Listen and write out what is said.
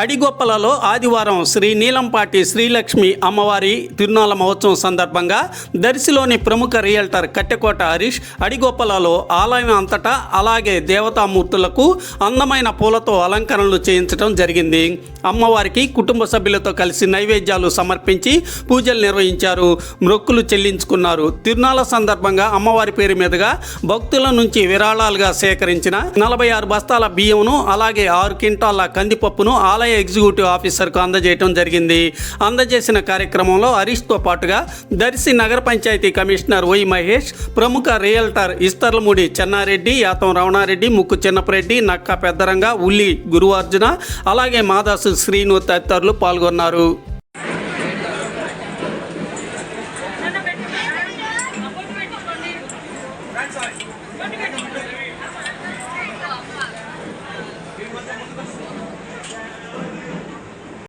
అడిగొప్పలలో ఆదివారం శ్రీ నీలంపాటి శ్రీలక్ష్మి అమ్మవారి తిరునాల మహోత్సవం సందర్భంగా దర్శిలోని ప్రముఖ రియల్టర్ కట్టెకోట హరీష్ అడిగొప్పలలో ఆలయం అంతటా అలాగే దేవతామూర్తులకు అందమైన పూలతో అలంకరణలు చేయించడం జరిగింది. అమ్మవారికి కుటుంబ సభ్యులతో కలిసి నైవేద్యాలు సమర్పించి పూజలు నిర్వహించారు. మొక్కులు చెల్లించుకున్నారు. తిరునాల సందర్భంగా అమ్మవారి పేరు మీదుగా భక్తుల నుంచి విరాళాలుగా సేకరించిన నలభై ఆరు బస్తాల బియ్యంను అలాగే ఆరు క్వింటాల కందిపప్పును ఆలయ ఆలయ ఎగ్జిక్యూటివ్ ఆఫీసర్కు అందజేయడం జరిగింది. అందజేసిన కార్యక్రమంలో హరీష్తో పాటుగా దర్శి నగర పంచాయతీ కమిషనర్ వై మహేష్ ప్రముఖ రియల్టర్ ఇస్తర్లముడి చెన్నారెడ్డి యాతం రమణారెడ్డి ముక్కు చిన్నపరెడ్డి నక్క పెద్దరంగ ఉల్లి గురువార్జున అలాగే మాదాసు శ్రీను తదితరులు పాల్గొన్నారు.